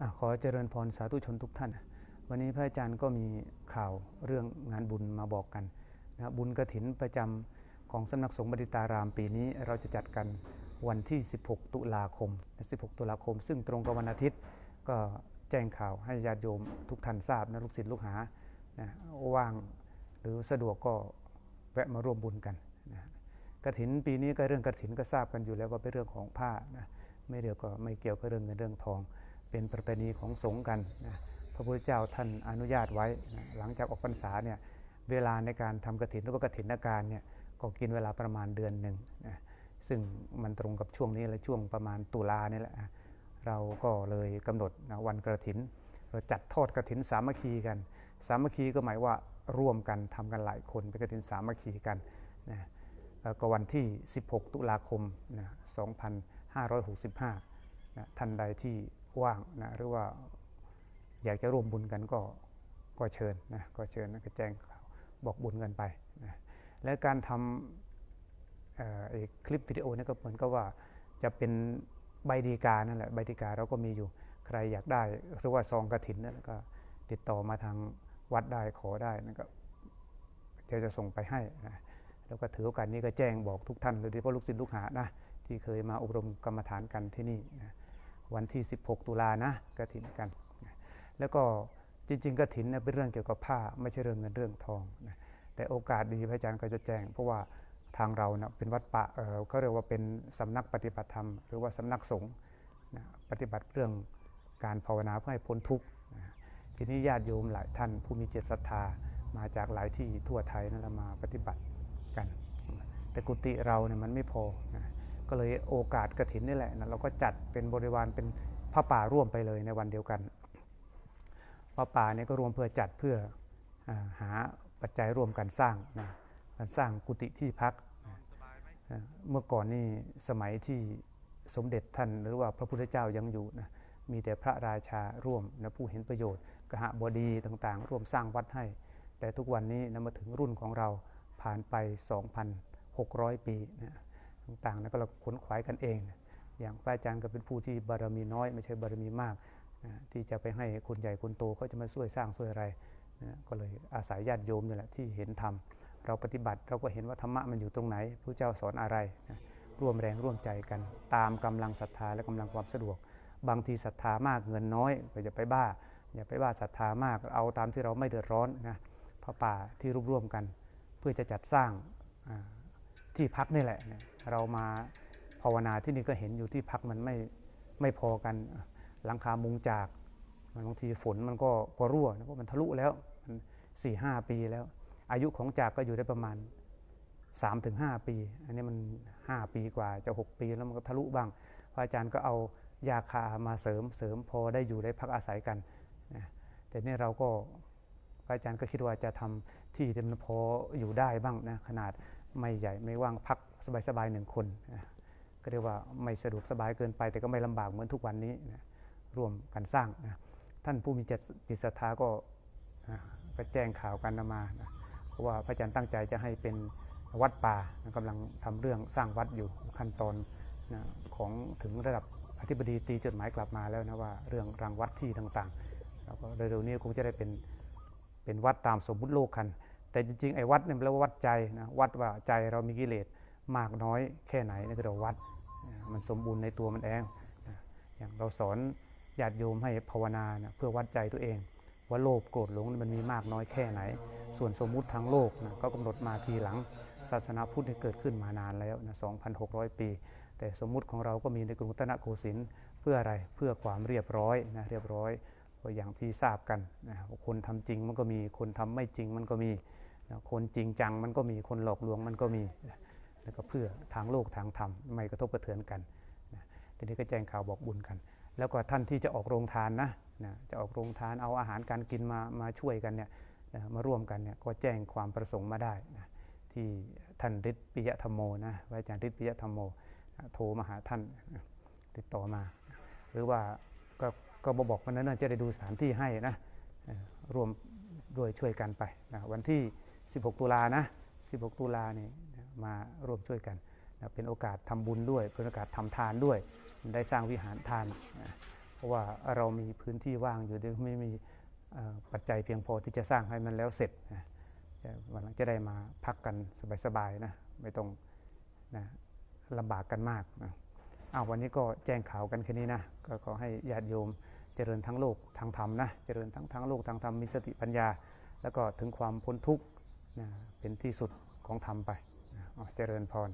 อขอเจริญพรสาธุชนทุกท่าน วันนี้พระอาจารย์ก็มีข่าวเรื่องงานบุญมาบอกกันนะบุญกระถินประจำของสำนักสงฆ์บดิตารามปีนี้เราจะจัดกันวันที่ 16 ตุลาคม 16 ตุลาคม ซึ่งตรงกับวันอาทิตย์ก็แจ้งข่าวให้ญาติโยมทุกท่านทราบนะลูกศิษย์ลูกหานะว่างหรือสะดวกก็แวะมาร่วมบุญกันนะกระถินปีนี้ก็เรื่องกระถินก็ทราบกันอยู่แล้วว่าเป็นเรื่องของผ้านะไม่เดียวก็ไม่เกี่ยวกับเรื่องเงินเรื่องทอง เป็นประเพณีของสงฆ์กันนะพระพุทธเจ้าท่านอนุญาตไว้นะหลังจากออกพรรษาเนี่ยเวลาในการทำกระถินหรือว่ากระถินนาการเนี่ยก็กินเวลาประมาณเดือนหนึ่งนะซึ่งมันตรงกับช่วงนี้และช่วงประมาณตุลานี่แหละเราก็เลยกำหนดนะวันกระถิน เราจัดทอดกระถินสามัคคีกัน สามัคคีก็หมายว่าร่วมกันทำกันหลายคนเป็นกระถินสามัคคีกันนะก็วันที่ 16 ตุลาคมนะ2565นะท่านใดที่ ว่างนะหรือว่าอยากจะร่วมบุญกันก็ก็เชิญนะก็เชิญนะก็แจ้งข่าบอกบุญกันไปนะและการทำคลิปวิดีโอนี่ก็เหมือนกับว่าจะเป็นใบดีกานั่นแหละใบดีกาเราก็มีอยู่ใครอยากได้หรือว่าซองกระถินนั่นก็ติดต่อมาทางวัดได้ขอได้นั่นก็เดี๋ยวจะส่งไปให้นะแล้วก็ถือโอกาสนี้ก็แจ้งบอกทุกท่านโดยเฉพาะลูกศิษย์ลูกหานะที่เคยมาอบรมกรรมฐานกันที่นี่นะ วันที่ 16 ตุลานะกระถินกัน แล้วก็จริงๆกระถินเนี่ยเป็นเรื่องเกี่ยวกับผ้าไม่ใช่เรื่องเงินเรื่องทองนะแต่โอกาสดีพระอาจารย์ก็จะแจ้ง เพราะว่าทางเรานะเป็นวัดป่าเออเขาเรียกว่าเป็นสำนักปฏิบัติธรรม หรือว่าสำนักสงฆ์นะปฏิบัติเรื่องการภาวนาเพื่อให้พ้นทุกข์นะทีนี้ญาติโยมหลายท่านผู้มีเจตศรัทธามาจากหลายที่ทั่วไทยนั่นละมาปฏิบัติกัน แต่กุฏิเราเนี่ยมันไม่พอนะ ก็เลยโอกาสกระถินนี่แหละนะเราก็จัดเป็นบริวารเป็นพระป่าร่วมไปเลยในวันเดียวกันพระป่าเนี่ยก็รวมเพื่อจัดเพื่ออหาปัจจัยร่วมกันสร้างนะการสร้างกุฏิที่พัก เมื่อก่อนนี่สมัยที่สมเด็จท่านหรือว่าพระพุทธเจ้ายังอยู่นะมีแต่พระราชาร่วมนะผู้เห็นประโยชน์กหบดีต่างๆ ร่วมสร้างวัดให้ แต่ทุกวันนี้นะมาถึงรุ่นของเราผ่านไป 2,600 ปีนะ ต่างๆนะก็เราขนขวายกันเอง อย่างพระอาจารย์ก็เป็นผู้ที่บารมีน้อย ไม่ใช่บารมีมากนะที่จะไปให้คนใหญ่คนโตเขาจะมาช่วยสร้างช่วยอะไรนะก็เลยอาศัยญาติโยมนี่แหละที่เห็นธรรม เราปฏิบัติเราก็เห็นว่าธรรมะมันอยู่ตรงไหนพระเจ้าสอนอะไรนะร่วมแรงร่วมใจกัน ตามกำลังศรัทธาและกำลังความสะดวก บางทีศรัทธามากเงินน้อยก็อย่าไปบ้า อย่าไปบ้าศรัทธามากเอาตามที่เราไม่เดือดร้อนนะพระป่าที่รวบรวมกัน เพื่อจะจัดสร้างที่พักนี่แหละ เรามาภาวนาที่นี่ก็เห็นอยู่ที่พักมันไม่ไม่พอกันหลังคามุงจากมันบางทีฝนมันก็ก็รั่วนะเพราะมันทะลุแล้วมันสี่ห้าปีแล้ว อายุของจากก็อยู่ได้ประมาณ3-5ปี อันนี้มัน 5 ปีกว่าจะ 6 ปีแล้วมันก็ทะลุบ้างพระอาจารย์ก็เอายาคามาเสริมเสริมพอได้อยู่ได้พักอาศัยกันนะแต่นี่เราก็พระอาจารย์ก็คิดว่าจะทำที่ที่มันพออยู่ได้บ้างนะขนาด ไม่ใหญ่ไม่ว่างพักสบายๆหนึ่งคนก็เรียกว่าไม่สะดวกสบายเกินไป แต่ก็ไม่ลำบากเหมือนทุกวันนี้นะร่วมกันสร้างนะท่านผู้มีจิตศรัทธาก็ก็แจ้งข่าวกันมานะเพราะว่าพระอาจารย์ตั้งใจจะให้เป็นวัดป่านะกำลังทำเรื่องสร้างวัดอยู่ขั้นตอนนะของถึงระดับอธิบดีตีจดหมายกลับมาแล้วนะว่าเรื่องรางวัดที่ต่างๆแล้วก็เร็วๆนี้คงจะได้เป็นเป็นวัดตามสมมุติโลกกัน แต่จริงๆไอ้วัดเนี่ยมันเรียกว่าวัดใจนะวัดว่าใจเรามีกิเลสมากน้อยแค่ไหนนี่คือเราวัดมันสมบูรณ์ในตัวมันเองอย่างเราสอนญาติโยมให้ภาวนานะเพื่อวัดใจตัวเอง ว่าโลภโกรธหลงมันมีมากน้อยแค่ไหน ส่วนสมมุติทางโลกนะก็กำหนดมาทีหลังศาสนาพุทธเนี่เกิดขึ้นมานานแล้วนะ2,600 ปี แต่สมมุติของเราก็มีในกรุงรัตนโกสินทร์เพื่ออะไรเพื่อความเรียบร้อยนะเรียบร้อยก็อย่างที่ทราบกันนะคนทำจริงมันก็มีคนทำไม่จริงมันก็มี คนจริงจังมันก็มีคนหลอกลวงมันก็มีแล้วก็เพื่อทางโลกทางธรรมไม่กระทบกระเทือนกันนะทีนี้ก็แจ้งข่าวบอกบุญกัน แล้วก็ท่านที่จะออกโรงทานนะนะจะออกโรงทานเอาอาหารการกินมามาช่วยกันเนี่ยนะมาร่วมกันเนี่ยก็แจ้งความประสงค์มาได้นะที่ท่านฤทธิปิยธรรมโมนะอาจารย์ฤทธิปิยธรรมโมโทรมาหาท่านติดต่อมา หรือว่าก็ก็บอกวันนั้นจะได้ดูสถานที่ให้นะร่วมด้วยช่วยกันไปนะวันที่ 16 ตุลานะ 16 ตุลาเนี่นะมาร่วมช่วยกันนะเป็นโอกาสทำบุญด้วย เป็นโอกาสทำทานด้วย ได้สร้างวิหารทานนะเพราะว่าเรามีพื้นที่ว่างอยู่ดไม่มีปัจจัยเพียงพอที่จะสร้างให้มันแล้วเสร็จนะวันหลังจะได้มาพักกันสบายๆนะไม่ต้องนะลำบากกันมากนะอ้าววันนี้ก็แจ้งข่าวกันแค่นี้นะก็ขอให้ญาติโยมเจริญทั้งโลกทางธรรมนะเจริญทั้งทางโลกทางธรรมมีสติปัญญา แล้วก็ถึงความพ้นทุกข์ เป็นที่สุดของธรรมไปนะอ๋อเจริญพร